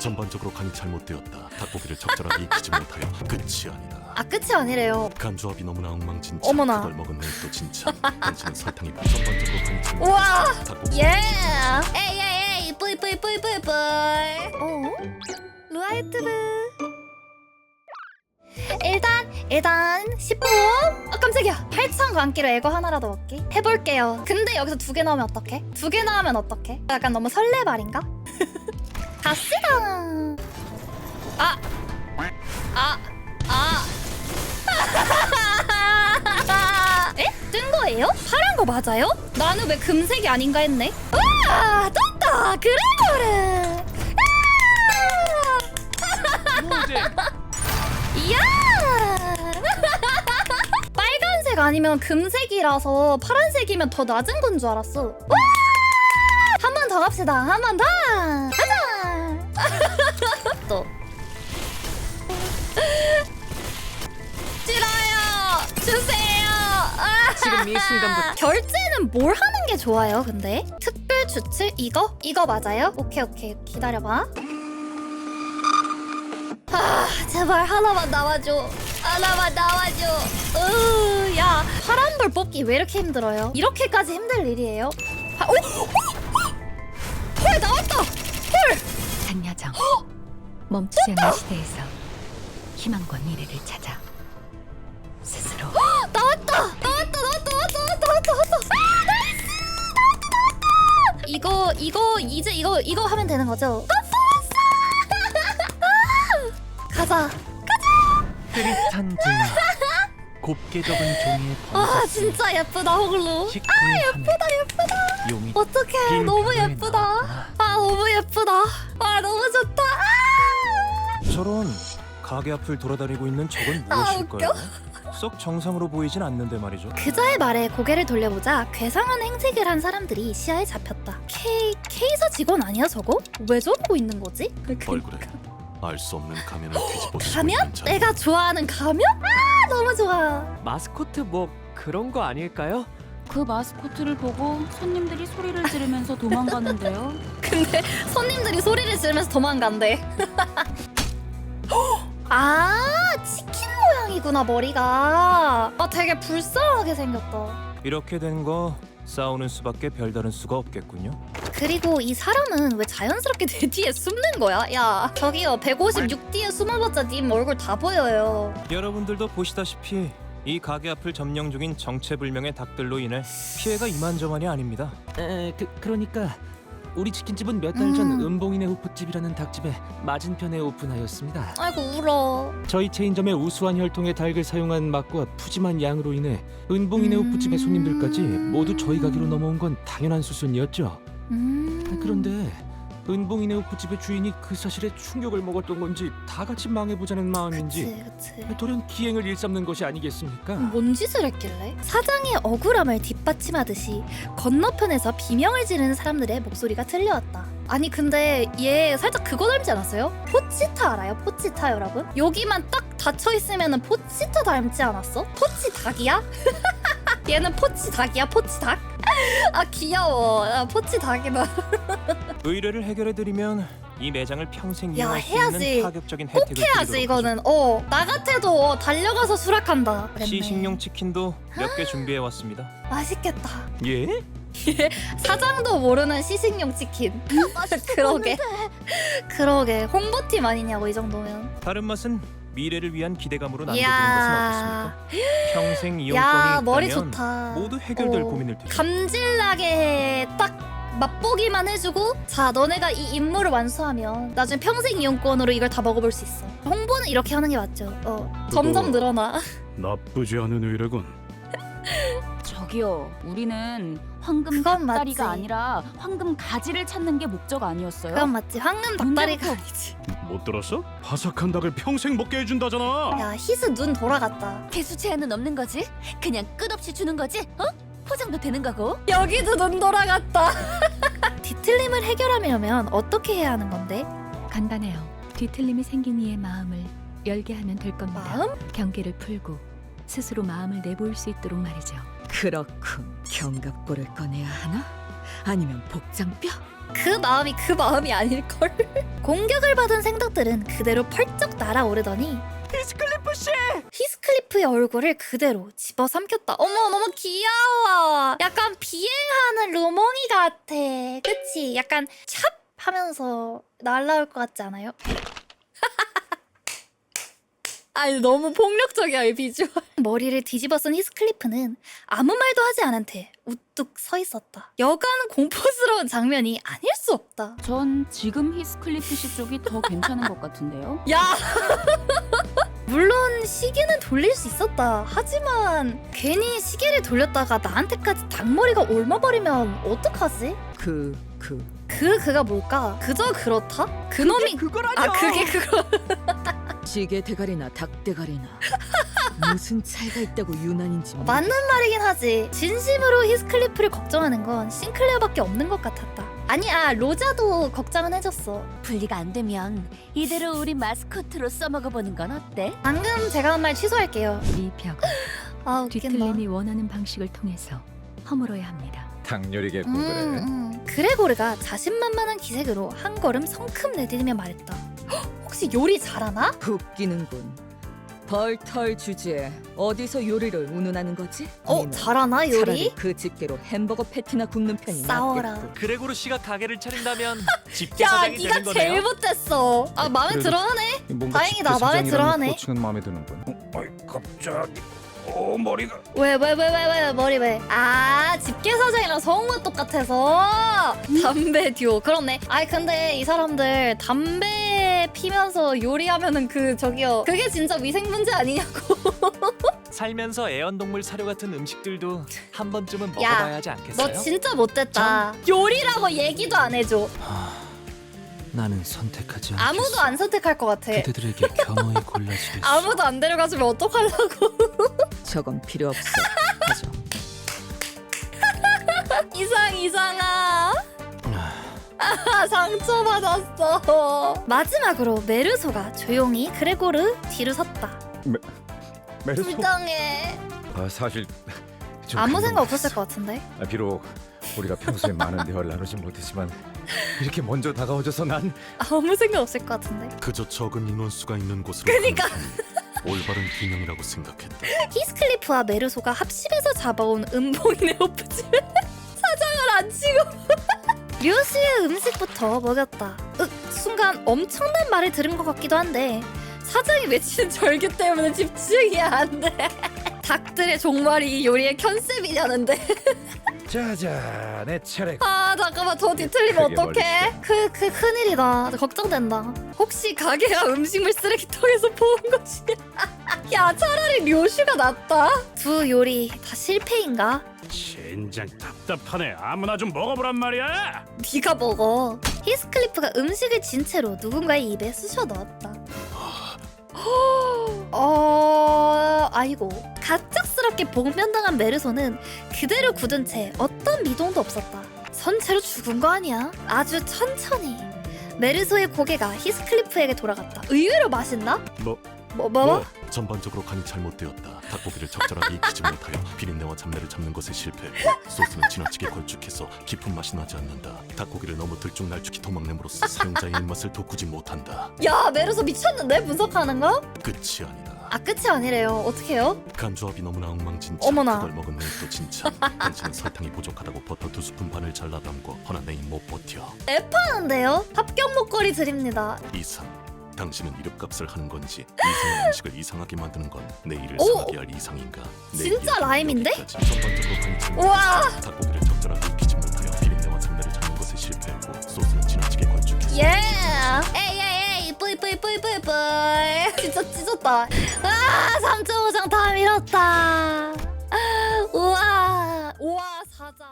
전반적으로 간이 잘못되었다. 닭고기를 적절하게 익히지 못하여 끝이 아니다. 아 끝이 아니래요. 간조합이 너무나 엉망진짜. 어머나. 그걸 먹은 내또 진짜. 당신은 설탕이 전반적으로 간이 잘못. 우와. 닭고기. 예. 에이 에이 에이 뿌이 뿌이 뿌이 뿌이 뿌이. 어? 루아이트르. 일단 일단 10분. 아 깜짝이야. 8천 광기로 에거 하나라도 먹기. 해볼게요. 근데 여기서 두 개 나오면 어떡해? 두 개 나오면 어떡해? 약간 너무 설레발인가? 갑시다. 아. 아. 아. 에? 뜬 거예요? 파란 거 맞아요? 나는 왜 금색이 아닌가 했네. 와, 떴다. 그래거래. 이야. 빨간색 아니면 금색이라서 파란색이면 더 낮은 건 줄 알았어. 와! 한 번 더 갑시다. 한 번 더. 또. 싫어요. 주세요. 아! 지금 이 순간부터 결제는 뭘 하는 게 좋아요, 근데? 특별 추출 이거? 이거 맞아요? 오케이, 오케이. 기다려봐. 아, 제발 하나만 나와줘. 하나만 나와줘. 으, 야, 파란불 뽑기 왜 이렇게 힘들어요? 이렇게까지 힘들 일이에요? 아, 오! 오! 오! 산야정 멈추지 않는 시대에서 희망과 미래를 찾아 스스로 나왔다! 나왔다! 나왔다! 나왔다! 나왔다! 나왔다! 나왔다! 아, 나이스! 나왔다! 나왔다! 이거 이거 이제 이거 이거 하면 되는 거죠? 아, 가자. 등 곱게 접은 종이에 아 진짜 예쁘다 호글로. 아 예쁘다 예쁘다 용이 어떡해 긴 너무 예쁘다. 나왔구나. 아 너무 예쁘다. 아 너무 좋다. 아! 저런 가게 앞을 돌아다니고 있는 저건 아, 무엇일까요? 썩 정상으로 보이진 않는데 말이죠. 그자의 말에 고개를 돌려보자 괴상한 행색을 한 사람들이 시야에 잡혔다. K K사 직원 아니야 저거? 왜 저러고 있는 거지? 얼굴에 알 수 없는 가면을 뒤집어 쓰고 가면? 있는 내가 좋아하는 가면? 아 너무 좋아. 마스코트 뭐 그런 거 아닐까요? 그 마스코트를 보고 손님들이 소리를 지르면서 도망가는데요. 근데 손님들이 소리를 지르면서 도망간대. 아 치킨 모양이구나 머리가. 아 되게 불쌍하게 생겼다. 이렇게 된 거 싸우는 수밖에 별다른 수가 없겠군요. 그리고 이 사람은 왜 자연스럽게 내 뒤에 숨는 거야? 야 저기요 156 뒤에 숨어봤자 님 얼굴 다 보여요. 여러분들도 보시다시피 이 가게 앞을 점령 중인 정체불명의 닭들로 인해 피해가 이만저만이 아닙니다. 에, 그, 그러니까 우리 치킨집은 몇 달 전 음. 은봉이네 호프집이라는 닭집에 맞은편에 오픈하였습니다. 아이고 울어. 저희 체인점의 우수한 혈통의 닭을 사용한 맛과 푸짐한 양으로 인해 은봉이네 음. 호프집의 손님들까지 모두 저희 가게로 넘어온 건 당연한 수순이었죠. 음. 그런데 은봉이네 호프집의 주인이 그 사실에 충격을 먹었던 건지 다 같이 망해보자는 마음인지 그치 그치. 돌연 기행을 일삼는 것이 아니겠습니까? 뭔 짓을 했길래? 사장의 억울함을 뒷받침하듯이 건너편에서 비명을 지르는 사람들의 목소리가 들려왔다. 아니 근데 얘 살짝 그거 닮지 않았어요? 포치타 알아요? 포치타 여러분? 여기만 딱 닫혀 있으면은 포치타 닮지 않았어? 포치 닭이야? 얘는 포치 닭이야? 포치 닭? 아 귀여워. 야, 포치 닭이다. 의뢰를 해결해 드리면 이 매장을 평생 야, 이용할 수 해야지. 있는 파격적인 꼭 혜택을 해야지 드리도록 이거는. 어 나 같아도 어, 달려가서 수락한다. 하죠. 시식용 치킨도 몇 개 준비해 왔습니다. 맛있겠다. 예? 사장도 모르는 시식용 치킨. 그러게. 그러게. 홍보팀 아니냐고 이 정도면. 다른 맛은 미래를 위한 기대감으로 남겨두는 것은 이야. 어떻습니까? 평생 이용권이 야 있다면 좋다. 모두 해결될 어, 고민을 뒤져. 감질나게 딱 맛보기만 해주고 자 너네가 이 임무를 완수하면 나중에 평생 이용권으로 이걸 다 먹어볼 수 있어. 홍보는 이렇게 하는 게 맞죠. 어 점점 늘어나. 나쁘지 않은 의뢰군. 저기요, 우리는 황금 그건 닭다리가 맞지. 아니라 황금 가지를 찾는 게 목적 아니었어요? 그건 맞지. 황금 닭다리가? 아니지. 못 들었어? 바삭한 닭을 평생 먹게 해준다잖아. 야 히스 눈 돌아갔다. 개수 제한은 없는 거지? 그냥 끝없이 주는 거지? 어? 포장도 되는 거고? 여기도 눈 돌아갔다. 뒤틀림을 해결하려면 어떻게 해야 하는 건데? 간단해요. 뒤틀림이 생긴 이의 마음을 열게 하면 될 겁니다. 마음? 경계를 풀고 스스로 마음을 내보일 수 있도록 말이죠. 그렇군. 견갑골을 꺼내야 하나? 아니면 복장뼈? 그 마음이 그 마음이 아닐걸? 공격을 받은 생닭들은 그대로 펄쩍 날아오르더니 히스클리프 씨! 히스클리프의 얼굴을 그대로 집어삼켰다. 어머 너무 귀여워. 약간 비행하는 루몽이 같아. 그치? 약간 찹 하면서 날라올 것 같지 않아요? 아니 너무 폭력적이야 이 비주얼. 머리를 뒤집어 쓴 히스클리프는 아무 말도 하지 않은 채 우뚝 서 있었다. 여간 공포스러운 장면이 아닐 수 없다. 전 지금 히스클리프 씨 쪽이 더 괜찮은 것 같은데요. 야! 물론 시계는 돌릴 수 있었다. 하지만 괜히 시계를 돌렸다가 나한테까지 닭머리가 옮아버리면 어떡하지? 그, 그. 그 그가 뭘까? 그저 그렇다? 그놈이 그거라뇨! 아 그게 그거 시계 대가리나 닭 대가리나. 무슨 차이가 있다고 유난인지. 맞는 말이긴 하지. 진심으로 히스클리프를 걱정하는 건 싱클레어밖에 없는 것 같았다. 아니야 로자도 걱정은 해줬어. 분리가 안 되면 이대로 우리 마스코트로 써먹어보는 건 어때? 방금 제가 한 말 취소할게요. 이 벽은 아 웃긴다. 뒤틀림이 원하는 방식을 통해서 허물어야 합니다. 당뇨리겠고 음, 그래. 음. 그레고르가 자신만만한 기색으로 한 걸음 성큼 내디디며 말했다. 헉, 혹시 요리 잘하나? 웃기는군. 벌털 주제에 어디서 요리를 운운하는 거지? 어 니는 잘하나 요리? 차라리 그 집게로 햄버거 패티나 굽는 편이 싸워라. 낫겠고. 그레고르 씨가 가게를 차린다면 집게 야 사장이 네가 되는 거네요. 제일 못했어. 아 마음에 그래도- 들어하네. 뭔가 다행이다, 집게 마음에 사장이라는 들어하네. 호칭은 마음에 드는군. 어, 아이 갑자기. 어 머리가. 왜 왜 왜 왜 왜 머리 왜? 아 집게 사장이랑 성우가 똑같아서 담배 듀오 그렇네. 아이 근데 이 사람들 담배 피면서 요리하면은 그 저기요 그게 진짜 위생 문제 아니냐고. 살면서 애완동물 사료 같은 음식들도 한 번쯤은 야, 먹어봐야 하지 않겠어요? 너 진짜 못됐다. 요리라고 얘기도 안 해줘. 나는 선택하지 않겠어. 아무도 안 선택할 것 같아. 그대들에게 겸허히 골라주겠어. 아무도 안 데려가주면 어떡하려고. 저건 필요 없어. 가져. 이상 이상아. 아, 상처받았어. 마지막으로 메르소가 조용히 그레고르 뒤로 섰다. 메르소. 불쌍해. 아, 사실 좀 아무 생각 없었을. 것 같은데. 아, 비록 우리가 평소에 많은 대화를 나누지 못했지만 이렇게 먼저 다가와줘서 난 아무 생각 없을 것 같은데. 그저 적은 인원수가 있는 곳으로 그니까. 가는 올바른 균형이라고 생각했다. 히스클리프와 메르소가 합심해서 잡아온 음봉이네 오프집에 사장을 안 치고 류수의 음식부터 먹였다. 으, 순간 엄청난 말을 들은 것 같기도 한데 사장이 외치는 절규 때문에 집중이 안 돼. 닭들의 종말이 이 요리의 컨셉이냐는데. 자자 내 차례. 아 잠깐만 더 뒤틀리면 어떡해? 그, 그 큰일이다. 걱정된다. 혹시 가게가 음식물 쓰레기통에서 모은 것이냐 야 차라리 료슈가 낫다. 두 요리 다 실패인가? 젠장 답답하네. 아무나 좀 먹어보란 말이야. 네가 먹어. 히스클리프가 음식을 진 채로 누군가의 입에 쑤셔 넣었다. 어... 아이고. 갑 작스럽게 복면당한 메르소는 그대로 굳은 채 어떤 미동도 없었다 선체로 죽은 거 아니야? 아주 천천히 메르소의 고개가 히스클리프에게 돌아갔다 의외로 맛있나? 뭐, 뭐? 뭐? 뭐 전반적으로 간이 잘못되었다. 닭고기를 적절하게 익히지 못하여 비린내와 잡내를 잡는 것에 실패했고 소스는 지나치게 걸쭉해서 깊은 맛이 나지 않는다. 닭고기를 너무 들쭉날쭉히 도막냄으로써 사용자의 입맛을 돋구지 못한다. 야 메르소 미쳤는데 분석하는 거? 끝이 아니다. 아 끝이 아니래요 어떡해요? 간 조합이 너무나 엉망진창. 어머나. 그걸 먹은 내또 진짜. 당신은 설탕이 부족하다고 버터 두 스푼 반을 잘라 담고 허나 내못 버텨. 하는데요? 합격 목걸이 드립니다 이상. 당신은 이름값을 하는 건지 이상한 음식을 이상하게 만드는 건 내 일을 오! 상하게 할 이상인가? 내 진짜 이야기는 라임인데? 여기까지. 전반적으로. 우와 닭고기를 적절하게 익히지 못하여 비린내와 잡내를 잡는 것에 실패했고 소스는 지나치게 걸쭉해서 예! 에이 에이 에이 뿌이 뿌이 뿌 제발. 진짜 찢었다. 아 3.5장 다 밀었다. 우와 우와 4장.